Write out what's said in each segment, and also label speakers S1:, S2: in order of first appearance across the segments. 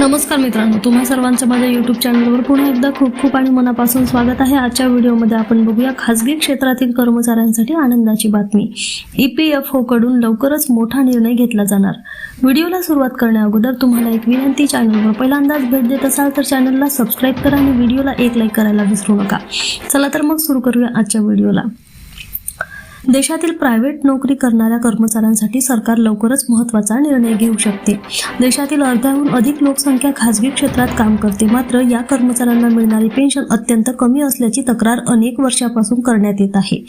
S1: नमस्कार मित्रांनो तुम्हा सर्वांचं माझ्या यूट्यूब चॅनलवर पुन्हा एकदा खूप खूप आणि मनापासून स्वागत आहे. आजच्या व्हिडिओमध्ये आपण बघूया खासगी क्षेत्रातील कर्मचाऱ्यांसाठी आनंदाची बातमी. ई पी एफकडून लवकरच मोठा निर्णय घेतला जाणार. व्हिडिओला सुरुवात करण्या अगोदर तुम्हाला एक विनंती चॅनलवर पहिल्यांदाच भेट देत असाल तर चॅनलला सबस्क्राईब करा आणि व्हिडिओला एक लाईक करायला विसरू नका. चला तर मग सुरू करूया आजच्या व्हिडिओला. देशातील प्रायव्हेट नोकरी करणाऱ्या कर्मचाऱ्यांसाठी सरकार लवकरच महत्त्वाचा निर्णय घेऊ शकते. देशातील अर्ध्याहून अधिक लोकसंख्या खासगी क्षेत्रात काम करते. मात्र या कर्मचाऱ्यांना मिळणारी पेन्शन अत्यंत कमी असल्याची तक्रार अनेक वर्षापासून करण्यात येत आहे.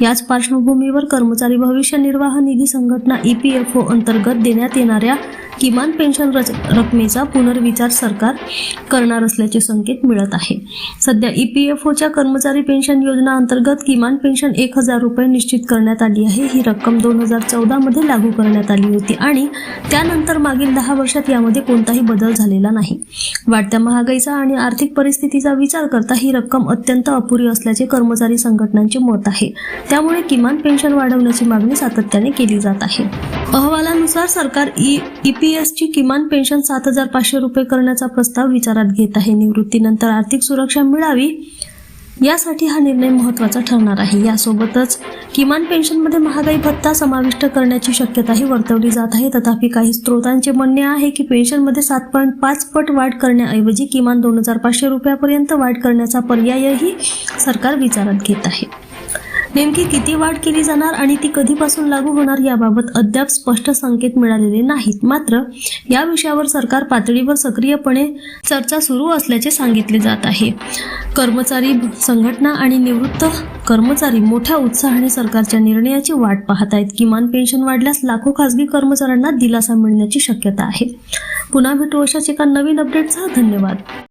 S1: याच पार्श्वभूमीवर कर्मचारी भविष्य निर्वाह निधी संघटना ई पी एफ ओ अंतर्गत देण्यात येणाऱ्या किमान पेन्शन रच- रकमेचा पुनर्विचार सरकार करणार असल्याचे संकेत मिळत आहे. सध्या ई पी एफ ओच्या कर्मचारी पेन्शन योजना अंतर्गत किमान पेन्शन एक हजार रुपये निश्चित करण्यात आली आहे. ही रक्कम दोन हजार चौदामध्ये लागू करण्यात आली होती आणि त्यानंतर मागील दहा वर्षात यामध्ये कोणताही बदल झालेला नाही. वाढत्या महागाईचा आणि आर्थिक परिस्थितीचा विचार करता ही रक्कम अत्यंत अपुरी असल्याचे कर्मचारी संघटनांचे मत आहे. त्यामुळे किमान पेन्शन वाढवण्याची मागणी सातत्याने केली जात आहे. अहवालानुसार सरकार ई ई पी एसची किमान पेन्शन सात हजार पाचशे रुपये करण्याचा प्रस्ताव विचारात घेत आहे. निवृत्तीनंतर आर्थिक सुरक्षा मिळावी यासाठी हा निर्णय महत्त्वाचा ठरणार आहे. यासोबतच किमान पेन्शनमध्ये महागाई भत्ता समाविष्ट करण्याची शक्यताही वर्तवली जात आहे. तथापि काही स्रोतांचे म्हणणे आहे की पेन्शनमध्ये सात पॉईंट पाच पट वाढ करण्याऐवजी किमान दोन हजार पाचशे रुपयापर्यंत वाढ करण्याचा पर्यायही सरकार विचारात घेत आहे. नेमकी किती वाढ केली जाणार आणि ती कधीपासून लागू होणार याबाबत अद्याप स्पष्ट संकेत मिळालेले नाहीत. मात्र या विषयावर सरकार पातळीवर सक्रियपणे चर्चा सुरू असल्याचे सांगितले जात आहे. कर्मचारी संघटना आणि निवृत्त कर्मचारी मोठ्या उत्साहाने सरकारच्या निर्णयाची वाट पाहत आहेत किमान पेन्शन वाढल्यास लाखो खासगी कर्मचाऱ्यांना दिलासा मिळण्याची शक्यता आहे. पुन्हा भेटू अशाच एका नवीन अपडेटसह धन्यवाद.